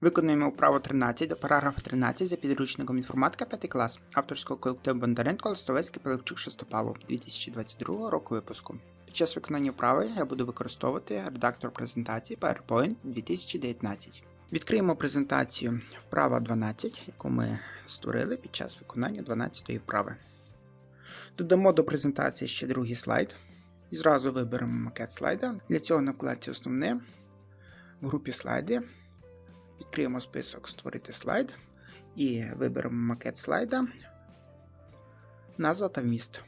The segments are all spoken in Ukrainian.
Виконуємо вправо 13 до параграфа 13 за підручником інформатика 5 клас авторського колективу Бондаренко Листовецький Пилипчук Шестопалов 2022 року випуску. Під час виконання вправи я буду використовувати редактор презентації PowerPoint 2019. Відкриємо презентацію вправа 12, яку ми створили під час виконання 12-ї вправи. Додамо до презентації ще другий слайд. І зразу виберемо макет слайда. Для цього на вкладці основне в групі слайди Відкриємо список Створити слайд і виберемо макет слайда, назва та вміст.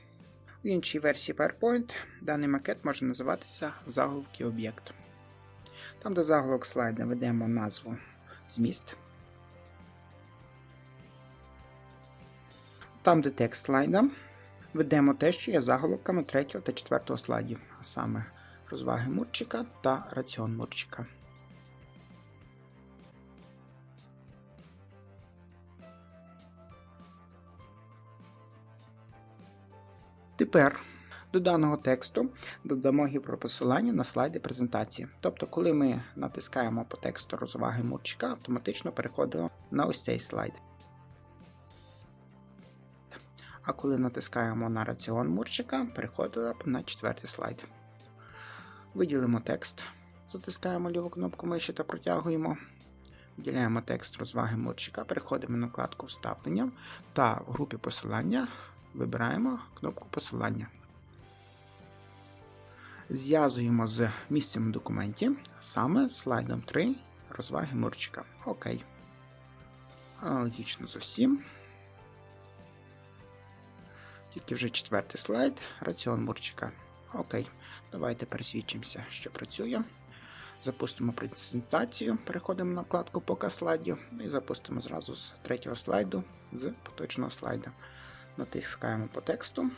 У іншій версії PowerPoint даний макет може називатися заголовки об'єкт. Там, де заголовок слайда ведемо назву зміст. Там, де текст слайда, ведемо те, що є заголовками 3 та 4 слайдів, а саме розваги Мурчика та раціон Мурчика. Тепер до даного тексту додамо гіперпосилання на слайди презентації. Тобто, коли ми натискаємо по тексту розваги Мурчика, автоматично переходимо на ось цей слайд. А коли натискаємо на раціон Мурчика, переходимо на четвертий слайд. Виділимо текст, затискаємо ліву кнопку миші та протягуємо. Виділяємо текст розваги Мурчика, переходимо на вкладку Вставлення та в групі посилання вибираємо кнопку посилання. Зв'язуємо з місцем в документі саме слайдом 3 розваги Мурчика. Окей. Аналогічно з усім. Тільки вже четвертий слайд, раціон Мурчика. Окей. Давайте пересвідчимося, що працює. Запустимо презентацію, переходимо на вкладку Показ слайдів і запустимо зразу з третього слайду з поточного слайду. Натискаємо по тексту.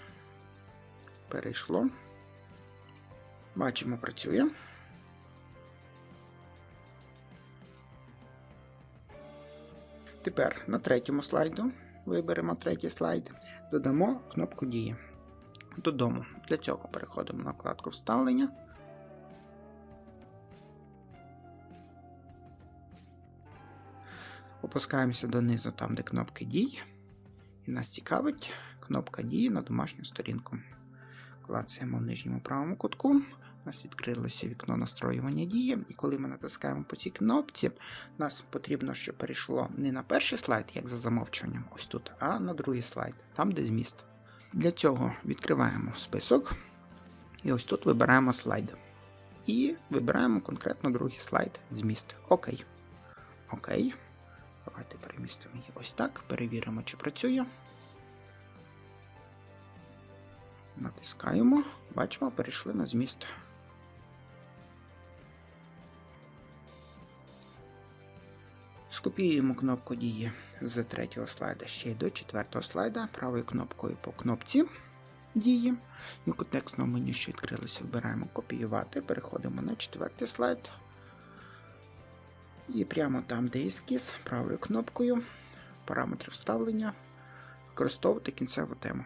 Перейшло. Бачимо, працює. Тепер на третьому слайду виберемо третій слайд, додамо кнопку дії. Додому. Для цього переходимо на вкладку Вставлення. Опускаємося донизу там, де кнопки дій. Нас цікавить кнопка дії на домашню сторінку. Клацаємо в нижньому правому кутку. У нас відкрилося вікно настроювання дії, і коли ми натискаємо по цій кнопці, нас потрібно, щоб перейшло не на перший слайд, як за замовчуванням, ось тут, а на другий слайд, там, де зміст. Для цього відкриваємо список. І ось тут вибираємо слайд. І вибираємо конкретно другий слайд зміст. Окей. Окей. Давайте перемістимо її ось так, перевіримо, чи працює. Натискаємо, бачимо, перейшли на зміст. Скопіюємо кнопку дії з третього слайда ще й до четвертого слайда правою кнопкою по кнопці дії. І контекстному меню, що відкрилося, вибираємо копіювати, переходимо на четвертий слайд. І прямо там, де ескіз, правою кнопкою, параметри вставлення, використовувати кінцеву тему.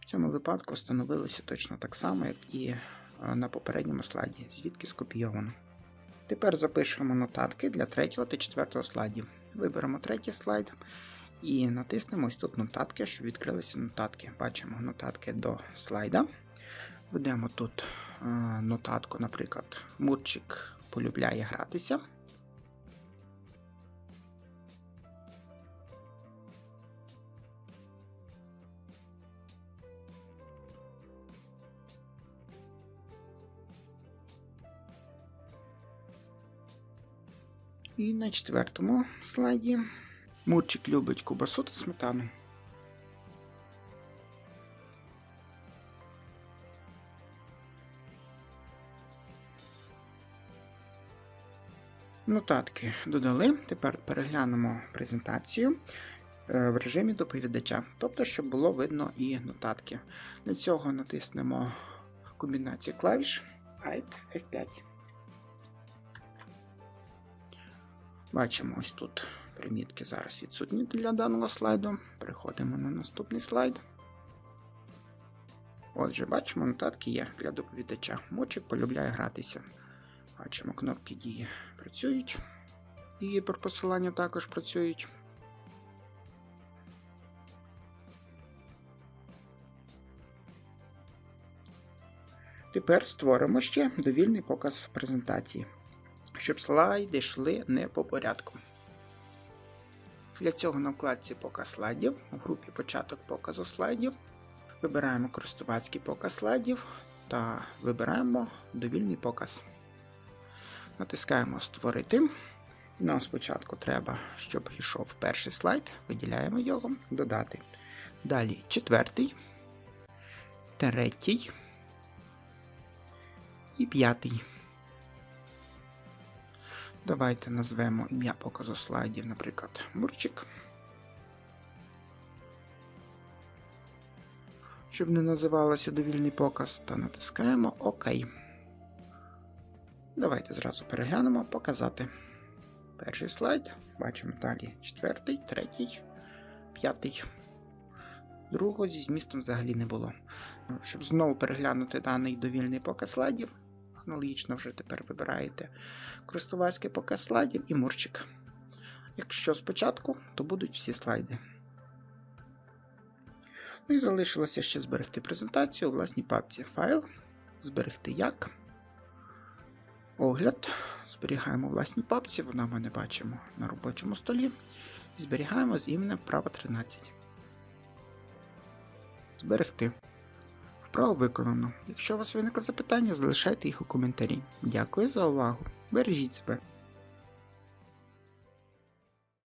В цьому випадку встановилося точно так само, як і на попередньому слайді, звідки скопійовано. Тепер запишемо нотатки для третього та четвертого слайдів. Виберемо третій слайд і натиснемо ось тут нотатки, щоб відкрилися нотатки. Бачимо нотатки до слайда. Ведемо тут нотатку, наприклад, Мурчик полюбляє гратися. І на четвертому слайді Мурчик любить кубасу та сметану. Нотатки додали. Тепер переглянемо презентацію е, в режимі доповідача, тобто, щоб було видно і нотатки. Для цього натиснемо комбінацію клавіш Alt F5. Бачимо ось тут примітки зараз відсутні для даного слайду. Переходимо на наступний слайд. Отже, бачимо, нотатки є для доповідача. Мочик полюбляє гратися. Бачимо, кнопки дії працюють. і гіперпосилання також працюють. Тепер створимо ще довільний показ презентації, щоб слайди йшли не по порядку. Для цього на вкладці Показ слайдів у групі Початок показу слайдів вибираємо користувацький показ слайдів та вибираємо довільний показ. Натискаємо Створити. Нам спочатку треба, щоб йшов перший слайд, виділяємо його, додати. Далі четвертий, третій і п'ятий. Давайте назвемо ім'я показу слайдів, наприклад, Мурчик. Щоб не називалося довільний показ, та натискаємо ОК. Давайте зразу переглянемо показати. Перший слайд. Бачимо далі четвертий, третій, п'ятий. Другого зі змістом взагалі не було. Щоб знову переглянути даний довільний показ слайдів, аналогічно вже тепер вибираєте користувацький показ слайдів і мурчик. Якщо спочатку, то будуть всі слайди. Ну і залишилося ще зберегти презентацію у власній папці файл, зберегти як. Огляд. Зберігаємо у власній папці, вона ми не бачимо на робочому столі. Зберігаємо з іменем вправо 13. Зберегти. Вправо виконано. Якщо у вас виникли запитання, залишайте їх у коментарі. Дякую за увагу. Бережіть себе.